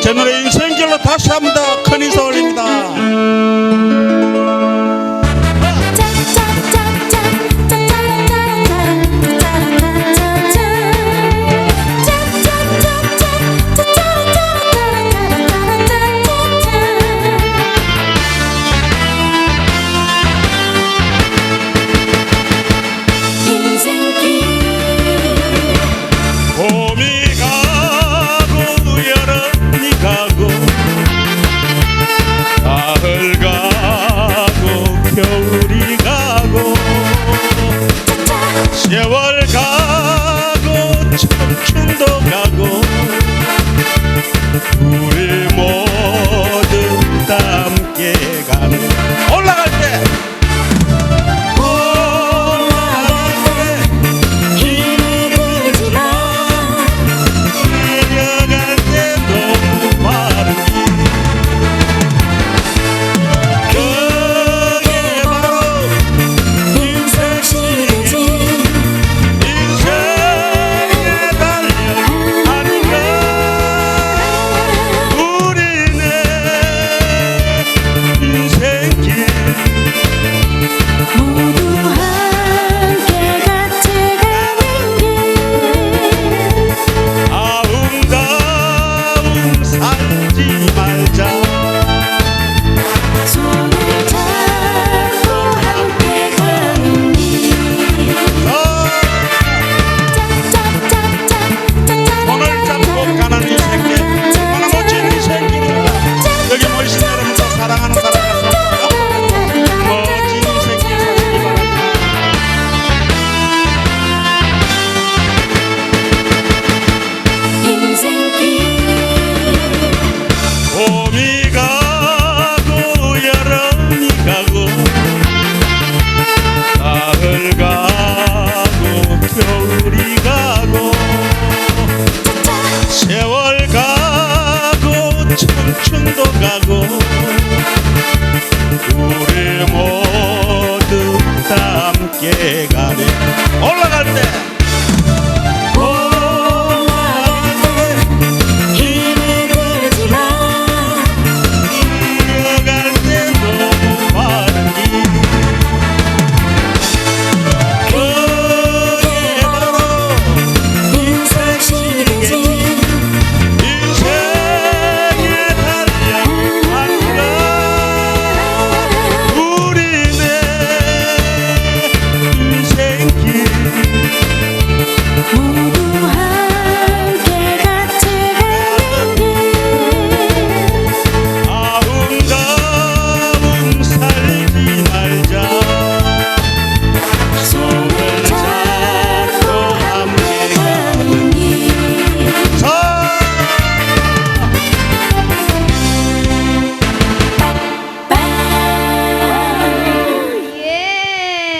저는 인생길로 다시 한번 더 큰 인사 올립니다. llegaré. ¡Hola, ¡Oh,